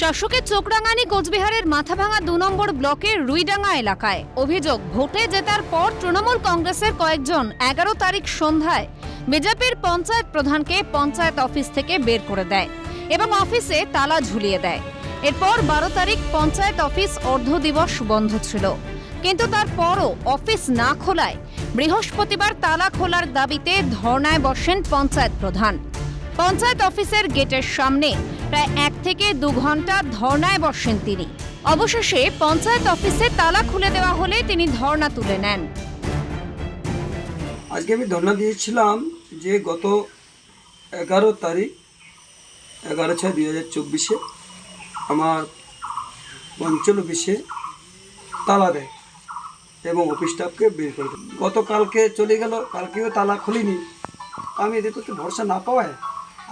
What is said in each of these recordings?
শাসকের চোখরাঙানি কোচবিহারের মাথাভাঙা দু নম্বর ব্লকের রুইডাঙ্গা এলাকায়। অভিযোগ, ভোটে জেতার পর তৃণমূল কংগ্রেসের কয়েকজন এগারো তারিখ সন্ধ্যায় বিজেপির পঞ্চায়েত প্রধানকে পঞ্চায়েত অফিস থেকে বের করে দেয় এবং অফিসে তালা ঝুলিয়ে দেয়। এরপর বারো তারিখ পঞ্চায়েত অফিস অর্ধ দিবস বন্ধ ছিল। কিন্তু তারপরও অফিস না খোলায় বৃহস্পতিবার তালা খোলার দাবিতে ধর্নায় বসেন পঞ্চায়েত প্রধান। পঞ্চায়েত অফিসের গেটের সামনে প্রায় এক থেকে দু ঘণ্টা ধর্নায় বসেন তিনি। অবশেষে পঞ্চায়েত অফিসে তালা খুলে দেওয়া হলে তিনি ধর্না তুলে নেন। আজকে আমি ধর্ণা দিয়েছিলাম যে গত এগারো তারিখ, এগারো ছয় দুই হাজার চব্বিশে আমার অঞ্চল অফিসে তালা দেয় এবং অফিস স্টাফকে বের করে গতকালকে চলে গেল, কালকেও তালা খুলিনি। আমি এদের প্রতি ভরসা না পাওয়ায়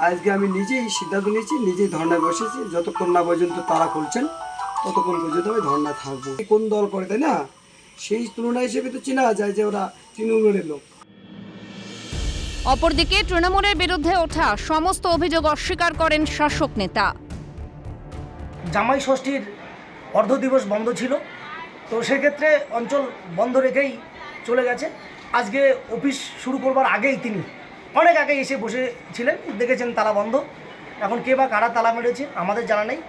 আজকে আমি নিজেই সিদ্ধান্ত নিয়েছি নিজেই ধর্নায় বসেছি। যতক্ষণ না পর্যন্ত তারা খুলছেন ততক্ষণ পর্যন্ত আমি ধর্নায় থাকব। কোন দল করে তাই না? সেই তুলনা হিসেবে তো চেনা যায় যে ওরা তৃণমূলের লোক। অপরদিকে তৃণমূলের বিরুদ্ধে ওঠা সমস্ত অভিযোগ অস্বীকার করেন শাসক নেতা। জামাই ষষ্ঠীর অর্ধ দিবস বন্ধ ছিল তো সেক্ষেত্রে অঞ্চল বন্ধ রেখেই চলে গেছে। আজকে অফিস শুরু করবার আগেই তিনি অনেক আগে এসে বসেছিলেন, দেখেছেন তালা বন্ধ। এখন কে বা কারা তালা মেরেছে, আমাদের জানা নেই।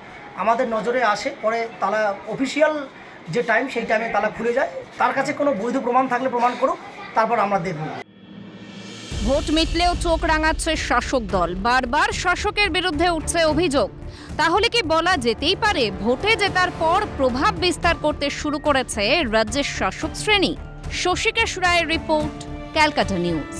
আমাদের নজরে আসে, পরে তালা অফিসিয়াল যে টাইম সেই টাইমে তালা খুলে যায়। তার কাছে কোনো বৈধ প্রমাণ থাকলে প্রমাণ করুক, তারপর আমরা দেখব। ভোট মিটলেও চোখ রাঙাচ্ছে শাসক দল। বারবার শাসকের বিরুদ্ধে উঠছে অভিযোগ। তাহলে কি বলা যেতেই পারে, ভোটে জেতার পর প্রভাব বিস্তার করতে শুরু করেছে রাজ্যের শাসক শ্রেণি? শশীকেশ রায়ের রিপোর্ট, ক্যালকাটা নিউজ।